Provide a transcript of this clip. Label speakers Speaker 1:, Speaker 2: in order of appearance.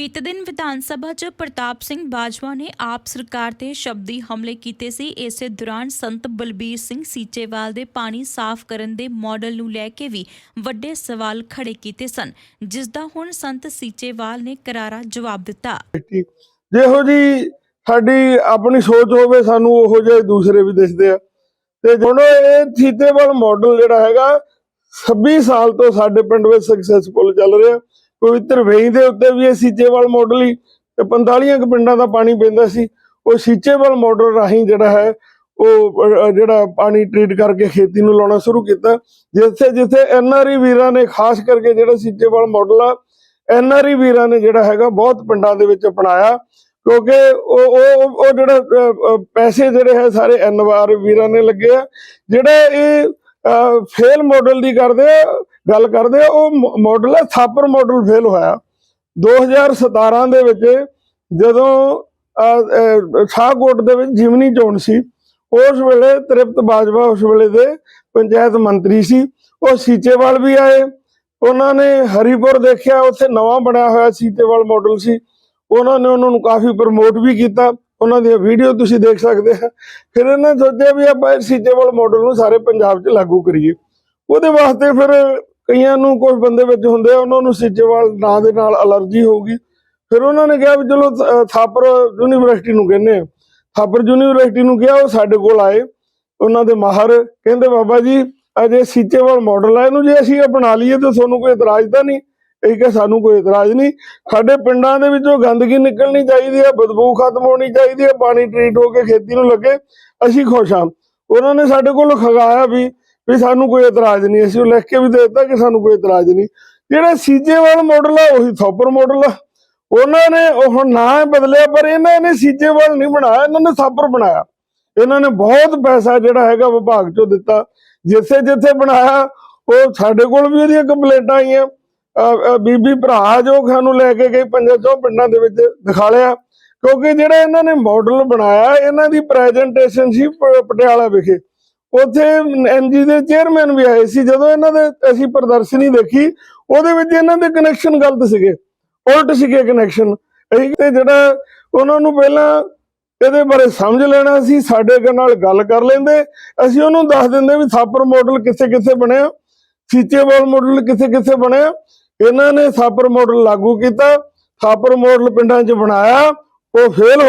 Speaker 1: ਬੀਤੇ ਦਿਨ ਵਿਧਾਨ ਸਭਾ 'ਚ ਪ੍ਰਤਾਪ ਸਿੰਘ ਬਾਜਵਾ ਨੇ ਆਪ ਸਰਕਾਰ ਤੇ ਸ਼ਬਦੀ ਹਮਲੇ ਕੀਤੇ ਸੀ ਇਸੇ ਦੌਰਾਨ ਸੰਤ ਬਲਬੀਰ ਸਿੰਘ ਸੀਚੇਵਾਲ ਦੇ ਪਾਣੀ ਸਾਫ਼ ਕਰਨ ਦੇ ਮਾਡਲ ਨੂੰ ਲੈ ਕੇ ਵੀ ਵੱਡੇ ਸਵਾਲ ਖੜੇ ਕੀਤੇ ਸਨ ਜਿਸ ਦਾ ਹੁਣ ਸੰਤ ਸੀਚੇਵਾਲ ਨੇ ਕਰਾਰਾ ਜਵਾਬ ਦਿੱਤਾ
Speaker 2: ਜਿਹੋ ਜੀ ਸਾਡੀ ਆਪਣੀ ਸੋਚ ਹੋਵੇ ਸਾਨੂੰ ਉਹੋ ਜਿਹੇ ਦੂਸਰੇ ਵੀ ਦਿਸਦੇ ਆ ਤੇ ਹੁਣ ਇਹ ਥੀਤੇਵਾਲ ਮਾਡਲ ਜਿਹੜਾ ਹੈਗਾ 26 ਸਾਲ ਤੋਂ ਸਾਡੇ ਪਿੰਡ ਵਿੱਚ ਸਕਸੈਸਫੁਲ ਚੱਲ ਰਿਹਾ ਪਵਿੱਤਰ ਵੇਈ ਦੇ ਉੱਤੇ ਵੀ ਇਹ ਸੀਚੇਵਾਲ ਮਾਡਲ ਹੀ ਤੇ 45 ਕੁ ਪਿੰਡਾਂ ਦਾ ਪਾਣੀ ਪੈਂਦਾ ਸੀ। ਉਹ ਸੀਚੇਵਾਲ ਮਾਡਲ ਰਾਹੀਂ ਜਿਹੜਾ ਹੈ, ਉਹ ਜਿਹੜਾ ਪਾਣੀ ਟ੍ਰੀਟ ਕਰਕੇ ਖੇਤੀ ਨੂੰ ਲਾਉਣਾ ਸ਼ੁਰੂ ਕੀਤਾ। ਜਿੱਥੇ ਜਿੱਥੇ ਐਨਆਰਈ ਵੀਰਾਂ ਨੇ ਖਾਸ ਕਰਕੇ ਜਿਹੜਾ ਸੀਚੇਵਾਲ ਮਾਡਲ ਆ ਐਨਆਰਈ ਵੀਰਾਂ ਨੇ ਜਿਹੜਾ ਹੈਗਾ ਬਹੁਤ ਪਿੰਡਾਂ ਦੇ ਵਿੱਚ ਅਪਣਾਇਆ। ਕਿਉਂਕਿ ਉਹ ਉਹ ਉਹ ਜਿਹੜਾ ਪੈਸੇ ਜਿਹੜੇ ਹੈ, ਸਾਰੇ ਐਨਆਰ ਵੀਰਾਂ ਨੇ ਲੱਗੇ ਆ। ਜਿਹੜਾ ਇਹ ਫੇਲ ਮਾਡਲ ਦੀ ਕਰਦੇ ਆ ਗੱਲ ਕਰਦੇ ਆ, ਉਹ ਮਾਡਲ ਹੈ, ਥਾਪਰ ਮਾਡਲ ਫੇਲ ਹੋਇਆ। 2017 ਦੇ ਵਿੱਚ ਜਦੋਂ ਸ਼ਾਹਕੋਟ ਦੇ ਵਿੱਚ ਜਿਮਨੀ ਚੋਣ ਸੀ, ਉਸ ਵੇਲੇ ਤ੍ਰਿਪਤ ਬਾਜਵਾ ਉਸ ਵੇਲੇ ਦੇ ਪੰਚਾਇਤ ਮੰਤਰੀ ਸੀ। ਉਹ ਸੀਚੇਵਾਲ ਵੀ ਆਏ। ਉਹਨਾਂ ਨੇ ਹਰੀਪੁਰ ਦੇਖਿਆ, ਉੱਥੇ ਨਵਾਂ ਬਣਿਆ ਹੋਇਆ ਸੀਚੇਵਾਲ ਮਾਡਲ ਸੀ। ਉਹਨਾਂ ਨੇ ਉਹਨਾਂ ਨੂੰ ਕਾਫੀ ਪ੍ਰਮੋਟ ਵੀ ਕੀਤਾ। ਉਹਨਾਂ ਦੀਆਂ ਵੀਡੀਓ ਤੁਸੀਂ ਦੇਖ ਸਕਦੇ ਆ। ਫਿਰ ਇਹਨਾਂ ਸੋਚਿਆ ਵੀ ਆਪਾਂ ਸੀਚੇਵਾਲ ਮਾਡਲ ਨੂੰ ਸਾਰੇ ਪੰਜਾਬ 'ਚ ਲਾਗੂ ਕਰੀਏ। ਉਹਦੇ ਵਾਸਤੇ ਫਿਰ ਕਈਆਂ ਨੂੰ ਕੁਝ ਬੰਦੇ ਵਿੱਚ ਹੁੰਦੇ ਆ, ਉਹਨਾਂ ਨੂੰ ਸੀਚੇਵਾਲ ਨਾਂ ਦੇ ਨਾਲ ਅਲਰਜੀ ਹੋਊਗੀ। ਫਿਰ ਉਹਨਾਂ ਨੇ ਕਿਹਾ ਵੀ ਚਲੋ ਥਾਪਰ ਯੂਨੀਵਰਸਿਟੀ ਨੂੰ ਕਹਿੰਦੇ ਆ। ਥਾਪਰ ਯੂਨੀਵਰਸਿਟੀ ਨੂੰ ਕਿਹਾ, ਉਹ ਸਾਡੇ ਕੋਲ ਆਏ, ਉਹਨਾਂ ਦੇ ਮਾਹਰ ਕਹਿੰਦੇ, ਬਾਬਾ ਜੀ, ਅਜੇ ਸੀਚੇਵਾਲ ਮਾਡਲ ਆ, ਇਹਨੂੰ ਜੇ ਅਸੀਂ ਅਪਣਾ ਲਈਏ ਤਾਂ ਤੁਹਾਨੂੰ ਕੋਈ ਇਤਰਾਜ਼ ਤਾਂ ਨਹੀਂ? ਇਹ ਕਿ ਸਾਨੂੰ ਕੋਈ ਇਤਰਾਜ਼ ਨਹੀਂ। ਸਾਡੇ ਪਿੰਡਾਂ ਦੇ ਵਿੱਚੋਂ ਗੰਦਗੀ ਨਿਕਲਣੀ ਚਾਹੀਦੀ ਹੈ ਬਦਬੂ ਖਤਮ ਹੋਣੀ ਚਾਹੀਦੀ ਹੈ ਪਾਣੀ ਟ੍ਰੀਟ ਹੋ ਕੇ ਖੇਤੀ ਨੂੰ ਲੱਗੇ, ਅਸੀਂ ਖੁਸ਼ ਹਾਂ ਉਹਨਾਂ ਨੇ ਸਾਡੇ ਕੋਲ ਖਗਾਇਆ ਵੀ ਵੀ ਸਾਨੂੰ ਕੋਈ ਇਤਰਾਜ਼ ਨਹੀਂ। ਅਸੀਂ ਉਹ ਲਿਖ ਕੇ ਵੀ ਦੇ ਦਿੱਤਾ ਕਿ ਸਾਨੂੰ ਕੋਈ ਇਤਰਾਜ਼ ਨਹੀਂ। ਜਿਹੜਾ ਸੀਚੇਵਾਲ ਮਾਡਲ ਆ, ਉਹੀ ਥੋਪਰ ਮਾਡਲ ਆ। ਉਹਨਾਂ ਨੇ ਉਹ ਨਾਂ ਬਦਲਿਆ, ਪਰ ਇਹਨਾਂ ਨੇ ਸੀਚੇਵਾਲ ਨਹੀਂ ਬਣਾਇਆ। ਇਹਨਾਂ ਨੇ ਥਾਪਰ ਬਣਾਇਆ। ਇਹਨਾਂ ਨੇ ਬਹੁਤ ਪੈਸਾ ਜਿਹੜਾ ਹੈਗਾ ਵਿਭਾਗ ਚੋਂ ਦਿੱਤਾ। ਜਿੱਥੇ ਜਿੱਥੇ ਬਣਾਇਆ, ਉਹ ਸਾਡੇ ਕੋਲ ਵੀ ਉਹਦੀਆਂ ਕੰਪਲੇਂਟਾਂ ਆਈਆਂ। ਬੀਬੀ ਭਰਾ ਜੋ ਸਾਨੂੰ ਲੈ ਕੇ ਗਈ ਪੰਜਾਂ ਚੋਂ ਪਿੰਡਾਂ ਦੇ ਵਿੱਚ ਦਿਖਾ ਲਿਆ। ਕਿਉਂਕਿ ਜਿਹੜਾ ਇਹਨਾਂ ਨੇ ਮਾਡਲ ਬਣਾਇਆ, ਇਹਨਾਂ ਦੀ ਪ੍ਰੈਜੈਂਟੇਸ਼ਨ ਸੀ ਪਟਿਆਲਾ ਵਿਖੇ। ਉੱਥੇ ਐਨਜੀ ਦੇ ਚੇਅਰਮੈਨ ਵੀ ਆਏ ਸੀ, ਜਦੋਂ ਇਹਨਾਂ ਦੇ ਅਸੀਂ ਪ੍ਰਦਰਸ਼ਨੀ ਦੇਖੀ, ਉਹਦੇ ਵਿੱਚ ਇਹਨਾਂ ਦੇ ਕਨੈਕਸ਼ਨ ਗਲਤ ਸੀਗੇ, ਉਲਟ ਸੀਗੇ ਕਨੈਕਸ਼ਨ ਅਸੀਂ ਤੇ ਜਿਹੜਾ ਉਹਨਾਂ ਨੂੰ ਪਹਿਲਾਂ ਇਹਦੇ ਬਾਰੇ ਸਮਝ ਲੈਣਾ ਸੀ, ਸਾਡੇ ਨਾਲ ਗੱਲ ਕਰ ਲੈਂਦੇ, ਅਸੀਂ ਉਹਨੂੰ ਦੱਸ ਦਿੰਦੇ ਵੀ ਥਾਪਰ ਮਾਡਲ ਕਿੱਥੇ ਕਿੱਥੇ ਬਣਿਆ ਸੀਚੇਵਾਲ ਮਾਡਲ ਕਿੱਥੇ ਕਿੱਥੇ ਬਣਿਆ, ਇਹਨਾਂ ਨੇ ਥਾਪਰ ਮਾਡਲ ਲਾਗੂ ਕੀਤਾ ਥਾਪਰ ਮਾਡਲ ਪਿੰਡਾਂ 'ਚ ਬਣਾਇਆ, ਉਹ ਫੇਲ ਹੋਇਆ।